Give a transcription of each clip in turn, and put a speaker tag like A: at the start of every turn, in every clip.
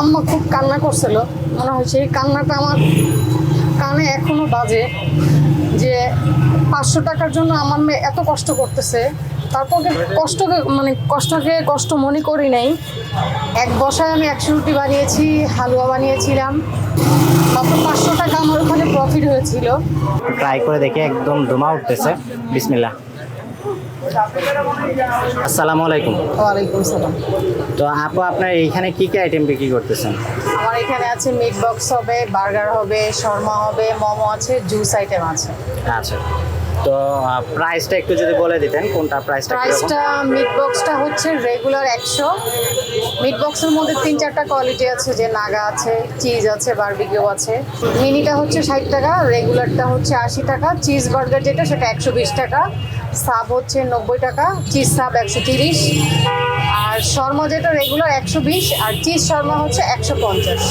A: আম্মা খুব কান্না করছিল। মনে হয় সেই কান্নাটা আমার কানে এখনও বাজে যে পাঁচশো টাকার জন্য আমার মেয়ে এত কষ্ট করতেছে। তারপর কষ্টকে মানে কষ্টকে কষ্ট মনে করি নাই। এক বসায় আমি একশো রুটি বানিয়েছি, হালুয়া বানিয়েছিলাম। মাত্র পাঁচশো টাকা আমার ওখানে প্রফিট হয়েছিল।
B: ট্রাই করে দেখে একদম ধোমা উঠতেছে। বিসমিল্লাহ। আসসালামু আলাইকুম।
A: ওয়ালাইকুম সালাম।
B: তো আপু আপনার এইখানে কি কি আইটেম বিক্রি করতেছেন?
A: আমার এখানে আছে মিট বক্স হবে বার্গার হবে শর্মা হবে মোমো আছে জুস আইটেম আছে।
B: আচ্ছা। তো প্রাইসটা একটু যদি বলে দিতেন কোনটা প্রাইসটা
A: প্রাইসটা মিট বক্সটা হচ্ছে রেগুলার একশো। মিট বক্সের মধ্যে তিন চারটা কোয়ালিটি আছে যে নাগা আছে চিজ আছে বারবিকিউ আছে। মিনিটা হচ্ছে ষাট টাকা রেগুলারটা হচ্ছে আশি টাকা চিজ বার্গার যেটা সেটা একশো বিশ টাকা। সাব হচ্ছে নব্বই টাকা, চিজ সাব একশো তিরিশ। আর শর্মা যেটা রেগুলার একশো বিশ, আর চিজ শর্মা হচ্ছে একশো পঞ্চাশ।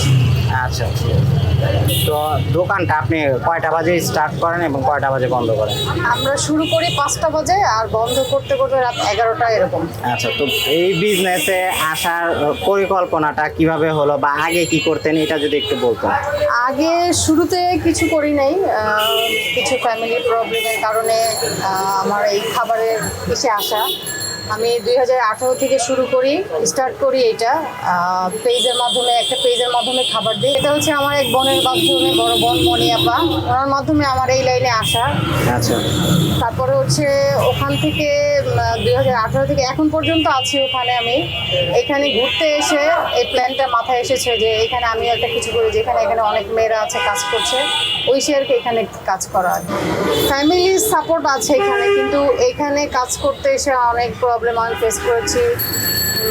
B: আচ্ছা তো দোকানটা আপনি কয়টা বাজে স্টার্ট করেন এবং কয়টা বাজে বন্ধ করেন?
A: আমরা শুরু করি পাঁচটা বাজে আর বন্ধ করতে করতে রাত এগারোটা এরকম।
B: আচ্ছা তো এই বিজনেসে আসার পরিকল্পনাটা কীভাবে হলো বা আগে কি করতেন এটা যদি একটু বলতেন।
A: আগে শুরুতে কিছু করি নাই কিছু ফ্যামিলি প্রবলেমের কারণে আমার এই খাবারের এসে আসা। আমি দুই হাজার আঠারো থেকে শুরু করি স্টার্ট করি এটা পেজের মাধ্যমে একটা পেজের মাধ্যমে খাবার দিই। এটা হচ্ছে আমার এক বোনের মাধ্যমে বড় বোন মনিয়াপা। ওনার মাধ্যমে আমার এই লাইনে আসা।
B: আচ্ছা।
A: তারপরে হচ্ছে ওখান থেকে দুই হাজার আঠারো থেকে এখন পর্যন্ত আছি ওখানে আমি। এখানে ঘুরতে এসে এই প্ল্যানটা মাথায় এসেছে যে এখানে আমি একটা কিছু করি যেখানে এখানে অনেক মেয়েরা আছে কাজ করছে। ওই শেয়ারকে এখানে কাজ করা ফ্যামিলির সাপোর্ট আছে এখানে কিন্তু এখানে কাজ করতে এসে অনেক প্রবলেম আমি ফেস করেছি।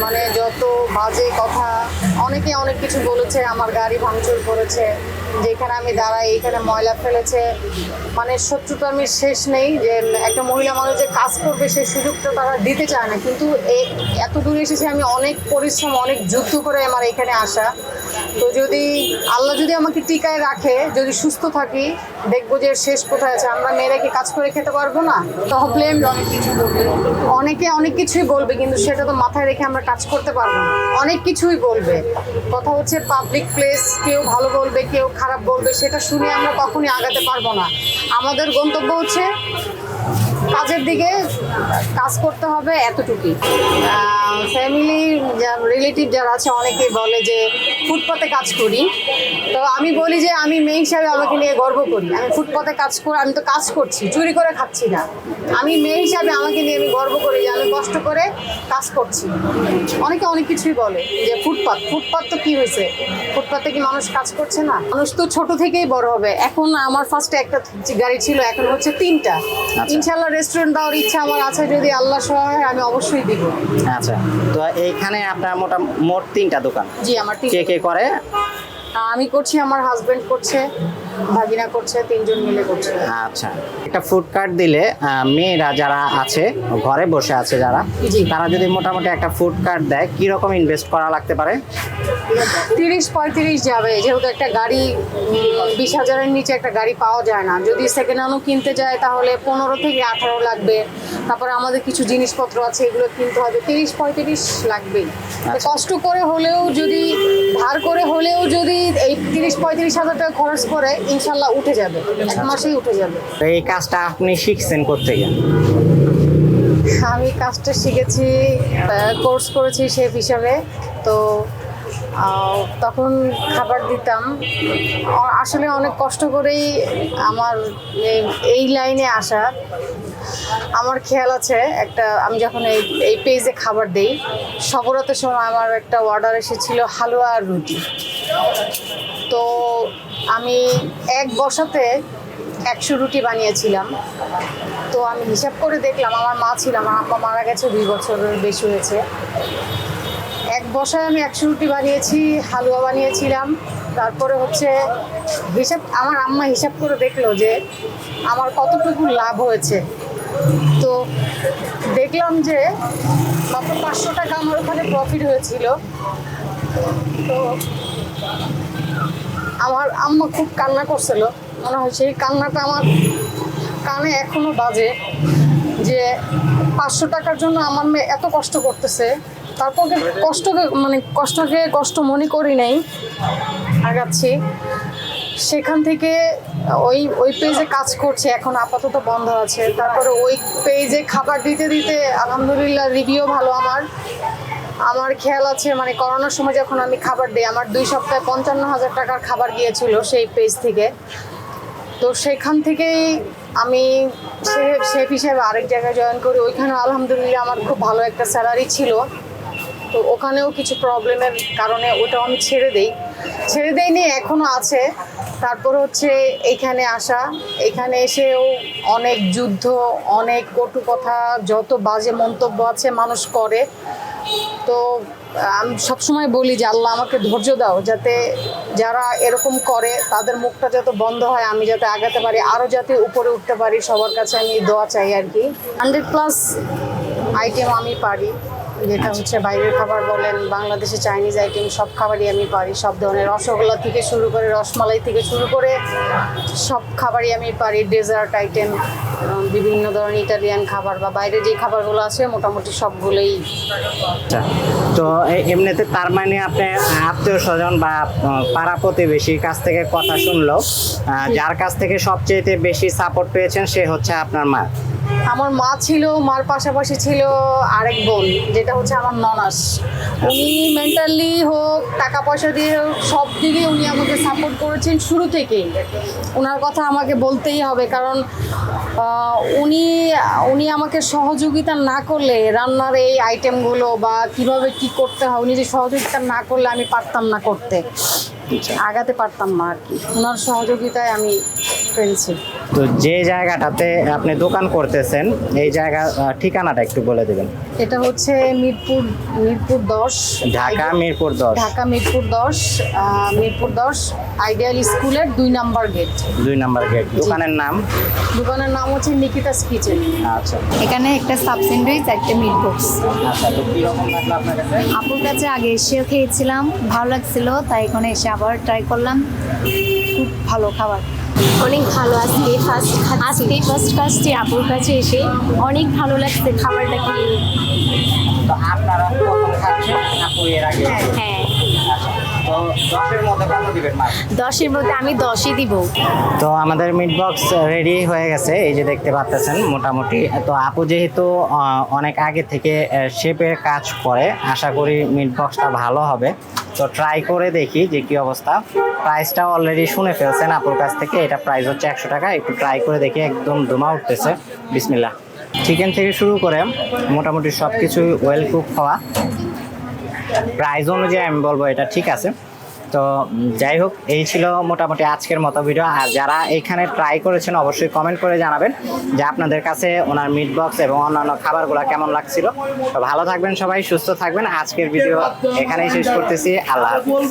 A: মানে যত বাজে কথা, অনেকে অনেক কিছু বলেছে, আমার গাড়ি ভাঙচুর করেছে, যেখানে আমি দাঁড়াই, এখানে ময়লা ফেলেছে। মানে শত্রুতা আমি শেষ নেই, যে একটা মহিলা মানুষ যে কাজ করবে, সেই সুযোগটা তারা দিতে চায় না। কিন্তু এত দূরে এসেছি আমি অনেক পরিশ্রম, অনেক যুদ্ধ করে আমার এখানে আসা। তো যদি আল্লাহ যদি আমাকে টিকায় রাখে, যদি সুস্থ থাকি, দেখব যে শেষ কোথায় আছে। আমরা মেয়েরা কি কাজ করে খেতে পারব না? তাহলে অনেক কিছু বলবে। অনেকে অনেক কিছুই বলবে, কিন্তু সেটা তো মাথায় রেখে আমরা কাজ করতে পারব না। অনেক কিছুই বলবে। কথা হচ্ছে পাবলিক প্লেস কেউ ভালো বলবে, কেউ খারাপ বলবে, সেটা শুনে আমরা কখনই আগাতে পারব না। আমাদের গন্তব্য হচ্ছে কাজের দিকে কাজ করতে হবে এতটুকুই। ফ্যামিলি রিলেটিভ যারা আছে অনেকেই বলে যে ফুটপাতে কাজ করি। তো আমি বলি যে আমি মেয়ে হিসাবে আমাকে নিয়ে গর্ব করি। আমি ফুটপাতে কাজ করে আমি তো কাজ করছি চুরি করে খাচ্ছি না। আমি মেয়ে হিসাবে আমাকে নিয়ে আমি গর্ব করি যে আমি কষ্ট করে কাজ করছি। অনেকে অনেক কিছুই বলে যে ফুটপাত ফুটপাত তো কি হয়েছে? ফুটপাতে কি মানুষ কাজ করছে না? মানুষ তো ছোট থেকেই বড় হবে। এখন আমার ফার্স্টে একটা গাড়ি ছিল এখন হচ্ছে তিনটা। ইনশাল্লাহ রেস্টুরেন্ট দেওয়ার ইচ্ছা আমার আছে যদি আল্লাহ সহায় হয়, আমি অবশ্যই দিব।
B: আচ্ছা তো এইখানে আপনার মোটা মোট তিনটা দোকান।
A: জি আমার
B: কে কে করে?
A: আমি করছি আমার হাজবেন্ড করছে। ভাগিনা করছে তিনজন মিলে করছে।
B: আচ্ছা। একটা ফুড কার্ট দিলে মেয়েরা যারা আছে ঘরে বসে আছে যারা। তারা যদি মোটামুটি একটা ফুড কার্ট দেয় কি রকম ইনভেস্ট করা লাগতে পারে?
A: তিরিশ পঁয়ত্রিশ যাবে যেহেতু একটা গাড়ি বিশ হাজারের নিচে একটা গাড়ি পাওয়া যায় না। যদি সেকেন্ড হ্যান্ডও কিনতে যায় তাহলে পনেরো থেকে আঠারো লাগবে। তারপরে আমাদের কিছু জিনিসপত্র আছে এগুলো কিনতে হবে। তিরিশ পঁয়ত্রিশ লাগবেই।
B: আচ্ছা।
A: কষ্ট করে হলেও যদি ধার করে হলেও যদি এই তিরিশ পঁয়ত্রিশ হাজার টাকা খরচ করে ইনশাল্লাহ উঠে যাবে। এক মাসেই উঠে যাবে।
B: তো এই কাজটা আপনি শিখছেন করতে কোথেকে
A: আমি কাজটা শিখেছি কোর্স করেছি শেফ হিসাবে। তো তখন খাবার দিতাম। আসলে অনেক কষ্ট করেই আমার এই- এই লাইনে আসা। আমার খেয়াল আছে একটা আমি যখন এই এই পেজে খাবার দেই সবরাতের সময় আমার একটা অর্ডার এসেছিল হালুয়া আর রুটি। তো আমি এক বসাতে একশো রুটি বানিয়েছিলাম। তো আমি হিসাব করে দেখলাম, আমার মা ছিল, আমার আম্মা মারা গেছে, দুই বছরের বেশি হয়েছে। এক বসায় আমি একশো রুটি বানিয়েছি, হালুয়া বানিয়েছিলাম। তারপরে হচ্ছে হিসাব, আমার আম্মা হিসাব করে দেখল যে আমার কতটুকু লাভ হয়েছে। তো দেখলাম যে মাত্র পাঁচশো টাকা আমার ওখানে প্রফিট হয়েছিল। তো আমার আম্মা খুব কান্না করছিল। মনে হয় সেই কান্নাটা আমার কানে এখনও বাজে যে পাঁচশো টাকার জন্য আমার মেয়ে এত কষ্ট করতেছে। তারপর কষ্টকে মানে কষ্টকে কষ্ট মনে করি নাই, আগাচ্ছি। সেখান থেকে ওই ওই পেজে কাজ করছে, এখন আপাতত বন্ধ আছে। তারপরে ওই পেজে খাবার দিতে দিতে আলহামদুলিল্লাহ রিভিউ ভালো আমার। আমার খেয়াল আছে মানে করোনার সময় যখন আমি খাবার দিই, আমার দুই সপ্তাহে পঞ্চান্ন হাজার টাকার খাবার গিয়েছিল সেই পেজ থেকে। তো সেখান থেকেই আমি শেফ হিসেবে আরেক জায়গায় জয়েন করি। ওইখানে আলহামদুলিল্লাহ আমার খুব ভালো একটা স্যালারি ছিল। তো ওখানেও কিছু প্রবলেমের কারণে ওটাও আমি ছেড়ে দেই। ছেড়ে দেইনি এখনও আছে। তারপর হচ্ছে এইখানে আসা। এখানে এসেও অনেক যুদ্ধ, অনেক কটু কথা, যত বাজে মন্তব্য আছে মানুষ করে। তো, আমি সবসময় বলি যে আল্লাহ আমাকে ধৈর্য দাও, যাতে যারা এরকম করে, তাদের মুখটা যাতে বন্ধ হয়, আমি যাতে আগাতে পারি আরও যাতে উপরে উঠতে পারি, সবার কাছে আমি দোয়া চাই আর কি। হান্ড্রেড প্লাস আইটেম আমি পারি। যেটা হচ্ছে বাইরের খাবার বলেন বাংলাদেশে চাইনিজ আইটেম সব খাবারই আমি পারি সব ধরনের রসগোল্লা থেকে শুরু করে রসমালাই থেকে শুরু করে সব খাবারই আমি পারি ডেজার্ট আইটেম বিভিন্ন ধরনের ইটালিয়ান খাবার বা বাইরে যে খাবারগুলো আছে মোটামুটি সবগুলোই
B: আচ্ছা। তো এমনিতে তার মানে আপনি আত্মীয় স্বজন বা পাড়া প্রতিবেশীর কাছ থেকে কথা শুনলো যার কাছ থেকে সবচেয়ে বেশি সাপোর্ট পেয়েছেন সে হচ্ছে আপনার মা?
A: আমার মা ছিল মার পাশাপাশি ছিল আরেক বোন যেটা হচ্ছে আমার ননাস। উনি মেন্টালি হোক, টাকা পয়সা দিয়ে হোক, সব দিকে উনি আমাকে সাপোর্ট করেছেন শুরু থেকেই। ওনার কথা আমাকে বলতেই হবে, কারণ উনি উনি আমাকে সহযোগিতা না করলে রান্নার এই আইটেমগুলো বা কীভাবে কি করতে হয়, উনি যে সহযোগিতা না করলে আমি পারতাম না করতে। আগাতে পারতাম না আর কি। ওনার সহযোগিতায় আমি পেরেছি
B: তো যে জায়গাটাতে আপনি দোকান করতেছেন এই জায়গা ঠিকানাটা একটু বলে দেবেন।
A: এটা হচ্ছে মিরপুর মিরপুর দশ।
B: ঢাকা মিরপুর দশ।
A: ঢাকা মিরপুর দশ মিরপুর দশ আইডিয়াল স্কুলের দুই নাম্বার গেট।
B: দুই নাম্বার গেট। দোকানের নাম?
A: দোকানের নাম হচ্ছে নিকিতাস কিচেন।
B: আচ্ছা।
C: এখানে একটা সাব স্যান্ডউইচ একটা মিট বক্স।
B: আচ্ছা তো কীরকম লাগল আপনার কাছে?
C: আপুর কাছে আগে এসেও খেয়েছিলাম ভালো লাগছিল তাই এখানে এসে আবার ট্রাই করলাম। খুব ভালো খাবার।
D: অনেক ভালো আজকে ফার্স্ট আজকে ফার্স্ট কাস্টে আপুর কাছে এসে অনেক ভালো লাগছে খাবারটা খেয়ে।
B: তো আপনারা
D: হ্যাঁ।
B: দশের মধ্যে
D: আমি দশই দিব।
B: তো আমাদের মিট বক্স রেডি হয়ে গেছে, এই যে দেখতে পাচ্ছেন মোটামুটি। তো আপু যেহেতু অনেক আগে থেকে শেপের কাজ করে, আশা করি মিট বক্সটা ভালো হবে। তো ট্রাই করে দেখি যে কি অবস্থা। প্রাইসটা অলরেডি শুনে ফেলছেন আপুর কাছ থেকে, এটা প্রাইস হচ্ছে একশো টাকা। একটু ট্রাই করে দেখি, একদম ধুমা উঠতেছে। বিসমিল্লা চিকেন থেকে শুরু করে মোটামুটি সব কিছুই ওয়েল কুক হওয়া। প্রাইস অনুযায়ী আমি বলব এটা ঠিক আছে। তো যাই হোক, এই ছিল মোটামুটি আজকের মতো ভিডিও আর যারা এখানে ট্রাই করেছেন, অবশ্যই কমেন্ট করে জানাবেন যে আপনাদের কাছে ওনার মিট বক্স এবং অন্যান্য খাবারগুলো কেমন লাগছিল। তো ভালো থাকবেন সবাই, সুস্থ থাকবেন। আজকের ভিডিও এখানেই শেষ করতেছি। আল্লাহ হাফিজ।